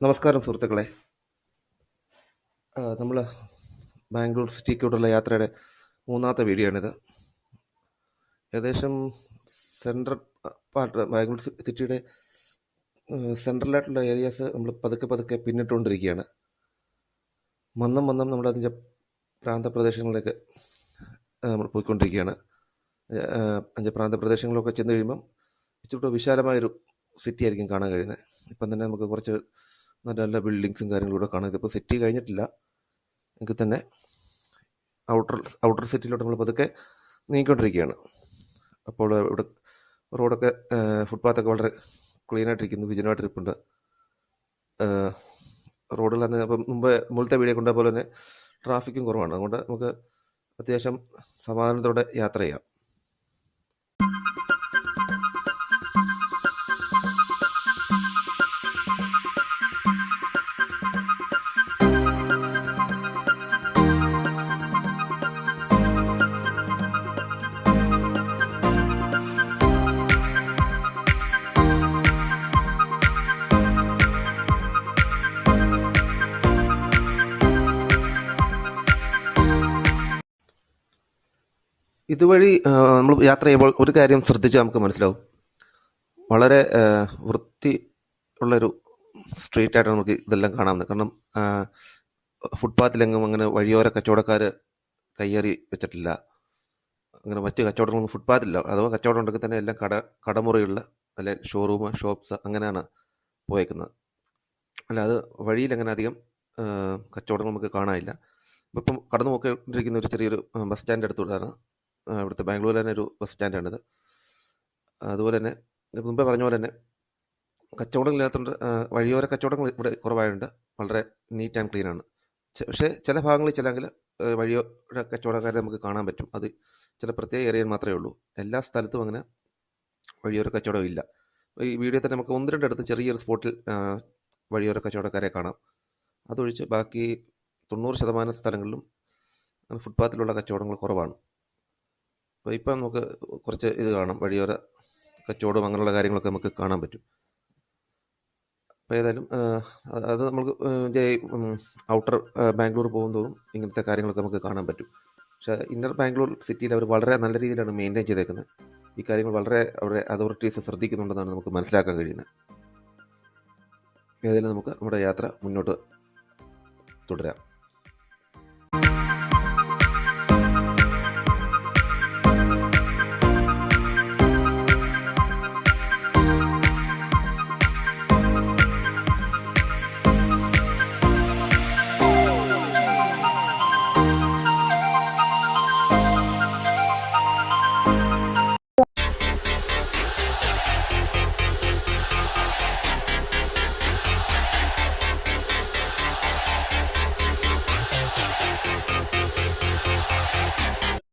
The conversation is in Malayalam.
നമസ്കാരം സുഹൃത്തുക്കളെ. നമ്മൾ ബാംഗ്ലൂർ സിറ്റിക്കൂടുള്ള യാത്രയുടെ മൂന്നാമത്തെ വീഡിയോ ആണിത്. ഏകദേശം സെൻട്രൽ പാർട്ട് ബാംഗ്ലൂർ സിറ്റിയുടെ സെൻട്രലായിട്ടുള്ള ഏരിയാസ് നമ്മൾ പതുക്കെ പതുക്കെ പിന്നിട്ടുകൊണ്ടിരിക്കുകയാണ്. മന്ദം മന്ദം നമ്മൾ നമ്മളതിന്റെ പ്രാന്തപ്രദേശങ്ങളിലേക്ക് നമ്മൾ പോയിക്കൊണ്ടിരിക്കുകയാണ്. അതിന്റെ പ്രാന്തപ്രദേശങ്ങളിലൊക്കെ ചെന്ന് കഴിയുമ്പം ഇച്ചിരി വിശാലമായൊരു സിറ്റി ആയിരിക്കും കാണാൻ കഴിയുന്നത്. ഇപ്പം തന്നെ നമുക്ക് കുറച്ച് നല്ല നല്ല ബിൽഡിങ്സും കാര്യങ്ങളും കൂടെ കാണാം. ഇതിപ്പോൾ സിറ്റി കഴിഞ്ഞിട്ടില്ല. എങ്കിൽ തന്നെ ഔട്ടർ ഔട്ടർ സിറ്റിയിലോട്ട് നമ്മൾ പതുക്കെ നീങ്ങിക്കൊണ്ടിരിക്കുകയാണ്. അപ്പോൾ ഇവിടെ റോഡൊക്കെ ഫുട്പാത്തൊക്കെ വളരെ ക്ലീൻ ആയിട്ടിരിക്കുന്നു വിജനമായിട്ടിരിപ്പുണ്ട് റോഡിൽ അന്ന് അപ്പം മുമ്പ് മുമ്പത്തെ വീഡിയോ കൊണ്ട പോലെ തന്നെ ട്രാഫിക്കും കുറവാണ്. അതുകൊണ്ട് നമുക്ക് അത്യാവശ്യം സമാധാനത്തോടെ യാത്ര ചെയ്യാം. ഇതുവഴി നമ്മൾ യാത്ര ചെയ്യുമ്പോൾ ഒരു കാര്യം ശ്രദ്ധിച്ചാൽ നമുക്ക് മനസ്സിലാവും. വളരെ വൃത്തി ഉള്ളൊരു സ്ട്രീറ്റ് ആയിട്ട് നമുക്ക് ഇതെല്ലാം കാണാവുന്നത് കാരണം ഫുട്പാത്തിലെങ്ങും അങ്ങനെ വഴിയോര കച്ചവടക്കാർ കയ്യേറി വെച്ചിട്ടില്ല. അങ്ങനെ മറ്റ് കച്ചവടങ്ങളൊന്നും ഫുട്പാത്തില്ല. അഥവാ കച്ചവടം ഉണ്ടെങ്കിൽ തന്നെ എല്ലാം കട കടമുറിയുള്ള അല്ലെ ഷോറൂം ഷോപ്സ് അങ്ങനെയാണ് പോയേക്കുന്നത്. അല്ല അത് വഴിയിൽ അങ്ങനെ അധികം കച്ചവടങ്ങൾ നമുക്ക് കാണാനില്ല. ഇപ്പം കടന്നു പോയിക്കൊണ്ടിരിക്കുന്ന ഒരു ചെറിയൊരു ബസ് സ്റ്റാൻഡ് അടുത്തൂടാണ് ആ, ഇവിടുത്തെ ബാംഗ്ലൂർ തന്നെ ഒരു ബസ് സ്റ്റാൻഡാണിത്. അതുപോലെ തന്നെ മുമ്പേ പറഞ്ഞ പോലെ തന്നെ കച്ചവടങ്ങൾ ഇല്ലാത്തതുകൊണ്ട് വഴിയോര കച്ചവടങ്ങൾ ഇവിടെ കുറവായതുകൊണ്ട് വളരെ നീറ്റ് ആൻഡ് ക്ലീൻ ആണ് പക്ഷേ ചില ഭാഗങ്ങളിൽ ചിലെങ്കിൽ വഴിയോര കച്ചവടക്കാരെ നമുക്ക് കാണാൻ പറ്റും. അത് ചില പ്രത്യേക ഏരിയയിൽ മാത്രമേ ഉള്ളൂ. എല്ലാ സ്ഥലത്തും അങ്ങനെ വഴിയോര കച്ചവടം ഇല്ല. ഈ വീഡിയോ തന്നെ നമുക്ക് ഒന്ന് രണ്ട് രണ്ടിടത്ത് ചെറിയൊരു സ്പോട്ടിൽ വഴിയോര കച്ചവടക്കാരെ കാണാം. അതൊഴിച്ച് ബാക്കി തൊണ്ണൂറ് ശതമാനം സ്ഥലങ്ങളിലും ഫുട്പാത്തിലുള്ള കച്ചവടങ്ങൾ കുറവാണ്. അപ്പോൾ ഇപ്പം നമുക്ക് കുറച്ച് ഇത് കാണാം. വഴിയോര കച്ചവടം അങ്ങനെയുള്ള കാര്യങ്ങളൊക്കെ നമുക്ക് കാണാൻ പറ്റും. അപ്പോൾ ഏതായാലും അത് നമുക്ക് ഔട്ടർ ബാംഗ്ലൂർ പോകുന്നതോറും ഇങ്ങനത്തെ കാര്യങ്ങളൊക്കെ നമുക്ക് കാണാൻ പറ്റും. പക്ഷേ ഇന്നർ ബാംഗ്ലൂർ സിറ്റിയിൽ അവർ വളരെ നല്ല രീതിയിലാണ് മെയിന്റെയിൻ ചെയ്തേക്കുന്നത്. ഈ കാര്യങ്ങൾ വളരെ അവരുടെ അതോറിറ്റീസ് ശ്രദ്ധിക്കുന്നുണ്ടെന്നാണ് നമുക്ക് മനസ്സിലാക്കാൻ കഴിയുന്നത്. ഏതായാലും നമുക്ക് നമ്മുടെ യാത്ര മുന്നോട്ട് തുടരാം.